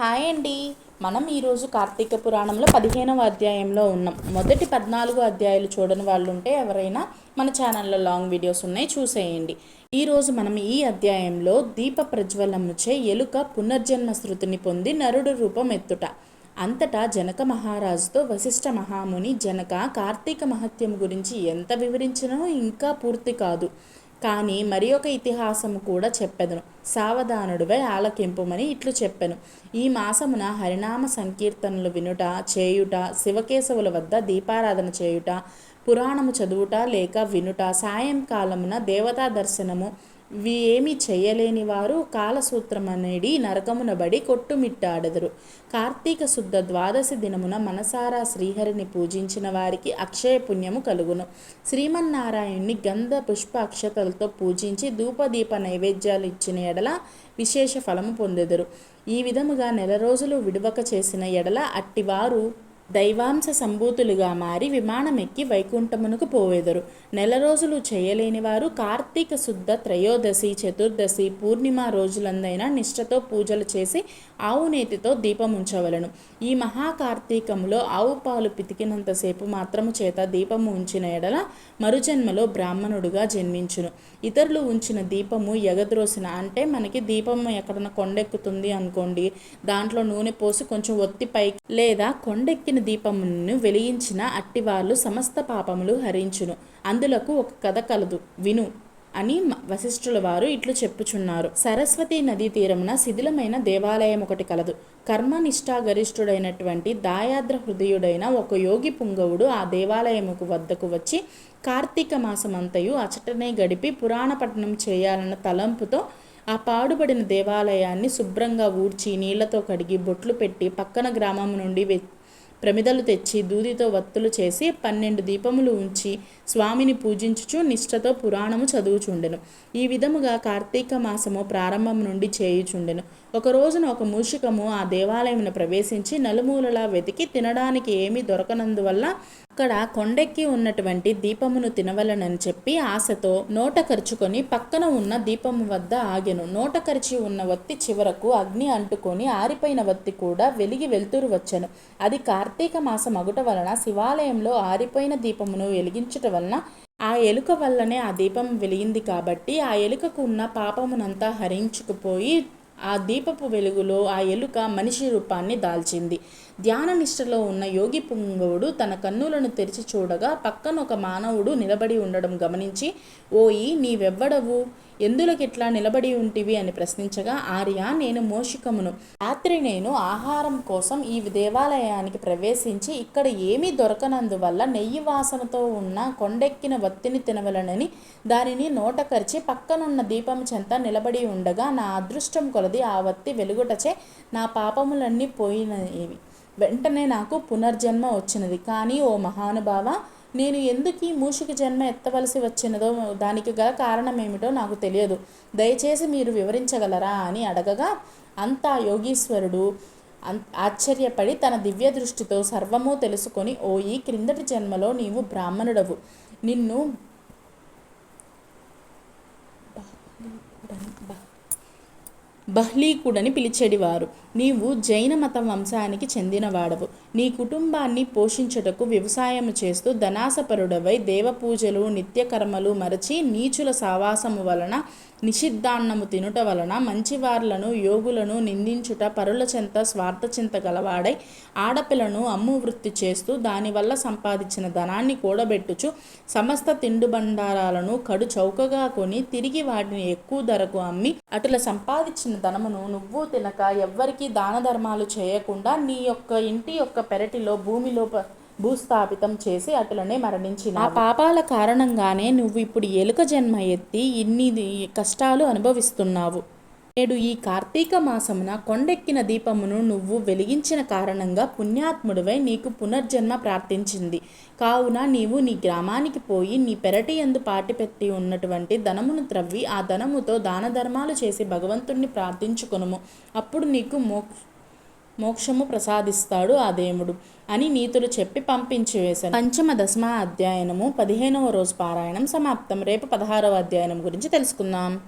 Hi అండి. మనం ఈరోజు కార్తీక పురాణంలో పదిహేనవ అధ్యాయంలో ఉన్నాం. మొదటి పద్నాలుగు అధ్యాయాలు చూడని వాళ్ళు ఉంటే ఎవరైనా మన ఛానల్లో లాంగ్ వీడియోస్ ఉన్నాయి చూసేయండి. ఈరోజు మనం ఈ అధ్యాయంలో దీప ప్రజ్వలముచే ఎలుక పునర్జన్మ శృతిని పొంది నరుడు రూపం ఎత్తుట. అంతటా జనక మహారాజుతో వశిష్ఠ మహాముని జనక కార్తీక మహత్యం గురించి ఎంత వివరించినో ఇంకా పూర్తి కాదు. కానీ మరి ఒక ఇతిహాసము కూడా చెప్పెదను. సావధానుడివై ఆలకింపుమని ఇట్లు చెప్పెను. ఈ మాసమున హరినామ సంకీర్తనలు వినుట చేయుట శివకేశవుల వద్ద దీపారాధన చేయుట పురాణము చదువుట లేక వినుట సాయంకాలమున దేవతా దర్శనము ఇవి ఏమి చేయలేని వారు కాలసూత్రమనేడి నరకమునబడి కొట్టుమిట్టాడెదరు. కార్తీక శుద్ధ ద్వాదశి దినమున మనసారా శ్రీహరిని పూజించిన వారికి అక్షయ పుణ్యము కలుగును. శ్రీమన్నారాయణ్ణి గంధ పుష్ప అక్షతలతో పూజించి ధూపదీప నైవేద్యాలు ఇచ్చిన ఎడల విశేష ఫలము పొందెదరు. ఈ విధముగా నెల రోజులు విడువక చేసిన ఎడల అట్టివారు దైవాంశ సంభూతులుగా మారి విమానమెక్కి వైకుంఠమునకు పోవెదరు. నెల రోజులు చేయలేని వారు కార్తీక శుద్ధ త్రయోదశి చతుర్దశి పూర్ణిమ రోజులందైనా నిష్ఠతో పూజలు చేసి ఆవు నేతితో దీపం ఉంచవలను ఈ మహాకార్తీకంలో ఆవు పాలు పితికినంతసేపు మాత్రము చేత దీపము ఉంచిన ఎడల మరుజన్మలో బ్రాహ్మణుడుగా జన్మించును. ఇతరులు ఉంచిన దీపము ఎగద్రోసిన అంటే మనకి దీపం ఎక్కడన్నా కొండెక్కుతుంది అనుకోండి దాంట్లో నూనె పోసి కొంచెం ఒత్తి పైకి లేదా కొండెక్కిన దీపమును వెలిగించిన అట్టివాళ్ళు సమస్త పాపములు హరించును. అందులకు ఒక కథ కలదు. విను అని వశిష్ఠుల వారు ఇట్లు చెప్పుచున్నారు. సరస్వతి నదీ తీరమున శిథిలమైన దేవాలయం ఒకటి కలదు. కర్మనిష్టా గరిష్ఠుడైనటువంటి దాయాద్ర హృదయుడైన ఒక యోగి పుంగవుడు ఆ దేవాలయముకు వద్దకు వచ్చి కార్తీక మాసమంతయు అచటనే గడిపి పురాణ చేయాలన్న తలంపుతో ఆ పాడుబడిన దేవాలయాన్ని శుభ్రంగా ఊడ్చి నీళ్ళతో కడిగి బొట్లు పెట్టి పక్కన గ్రామం నుండి ప్రమిదలు తెచ్చి దూదితో వత్తులు చేసి పన్నెండు దీపములు ఉంచి స్వామిని పూజించుచు నిష్ఠతో పురాణము చదువుచుండెను. ఈ విధముగా కార్తీక మాసము ప్రారంభం నుండి చేయుచుండెను. ఒక రోజున ఒక మూషికము ఆ దేవాలయమును ప్రవేశించి నలుమూలలా వెతికి తినడానికి ఏమీ దొరకనందువల్ల అక్కడ కొండెక్కి ఉన్నటువంటి దీపమును తినవలనని చెప్పి ఆశతో నోట కరుచుకొని పక్కన ఉన్న దీపము వద్ద ఆగెను. నోట కరిచి ఉన్న వత్తి చివరకు అగ్ని అంటుకొని ఆరిపోయిన వత్తి కూడా వెలిగి వెలుతురు వచ్చెను. అది కార్తీక మాసం అగుట వలన శివాలయంలో ఆరిపోయిన దీపమును వెలిగించుట వలన ఆ ఎలుక వల్లనే ఆ దీపం వెలిగింది కాబట్టి ఆ ఎలుకకు ఉన్న పాపమునంతా హరించుకుపోయి ఆ దీపపు వెలుగులో ఆ ఎలుక మనిషి రూపాన్ని దాల్చింది. ధ్యాన నిష్టలో ఉన్న యోగి పుంగవుడు తన కన్నులను తెరిచి చూడగా పక్కన ఒక మానవుడు నిలబడి ఉండడం గమనించి ఓయి నీవెవ్వడవు? ఎందులకిట్లా నిలబడి ఉంటివి అని ప్రశ్నించగా ఆర్య నేను మోషికమును. రాత్రి నేను ఆహారం కోసం ఈ దేవాలయానికి ప్రవేశించి ఇక్కడ ఏమీ దొరకనందువల్ల నెయ్యి వాసనతో ఉన్న కొండెక్కిన వత్తిని తినవలనని దానిని నోటకరిచి పక్కనున్న దీపం చెంత నిలబడి ఉండగా నా అదృష్టం కొలది ఆ వత్తి వెలుగుటచే నా పాపములన్నీ పోయినవి. వెంటనే నాకు పునర్జన్మ వచ్చినది. కానీ ఓ మహానుభావ నేను ఎందుకు ఈ మూషిక జన్మ ఎత్తవలసి వచ్చినదో దానికి గల కారణం ఏమిటో నాకు తెలియదు. దయచేసి మీరు వివరించగలరా? అని అడగగా అంతా యోగీశ్వరుడు ఆశ్చర్యపడి తన దివ్య దృష్టితో సర్వము తెలుసుకొని ఓ ఈ క్రిందటి జన్మలో నీవు బ్రాహ్మణుడవు. నిన్ను బహ్లీకుడని పిలిచేడివారు. నీవు జైన మత వంశానికి చెందినవాడవు. నీ కుటుంబాన్ని పోషించుటకు వ్యవసాయము చేస్తూ ధనాసపరుడవై దేవపూజలు నిత్యకర్మలు మరచి నీచుల సావాసము వలన నిషిద్ధాన్నము తినుట వలన మంచివార్లను యోగులను నిందించుట పరుల చెంత స్వార్థచింత గలవాడై ఆడపిల్లను అమ్ము వృత్తి చేస్తూ దానివల్ల సంపాదించిన ధనాన్ని కూడబెట్టుచు సమస్త తిండుబండారాలను కడు చౌకగా కొని తిరిగి వాటిని ఎక్కువ ధరకు అమ్మి అటుల సంపాదించిన ధనమును నువ్వు తినక ఎవ్వరికీ దాన ధర్మాలు చేయకుండా నీ యొక్క ఇంటి యొక్క పెరటిలో భూమిలో భూస్థాపితం చేసి అటులనే మరణించిన ఆ పాపాల కారణంగానే నువ్వు ఇప్పుడు ఎలుక జన్మ ఎత్తి ఇన్ని కష్టాలు అనుభవిస్తున్నావు. నేడు ఈ కార్తీక మాసమున కొండెక్కిన దీపమును నువ్వు వెలిగించిన కారణంగా పుణ్యాత్ముడివై నీకు పునర్జన్మ ప్రార్థించింది కావున నీవు నీ గ్రామానికి పోయి నీ పెరటి ఎందు పాటిపెట్టి ఉన్నటువంటి ధనమును త్రవ్వి ఆ ధనముతో దాన ధర్మాలు చేసి భగవంతుణ్ణి ప్రార్థించుకొనుము. అప్పుడు నీకు మోక్ష మోక్షము ప్రసాదిస్తాడు ఆ దేవుడు అని నీతులు చెప్పి పంపించి వేశాను. పంచమ దశమ అధ్యయనము పదిహేనవ రోజు పారాయణం సమాప్తం. రేపు పదహారవ అధ్యయనం గురించి తెలుసుకుందాం.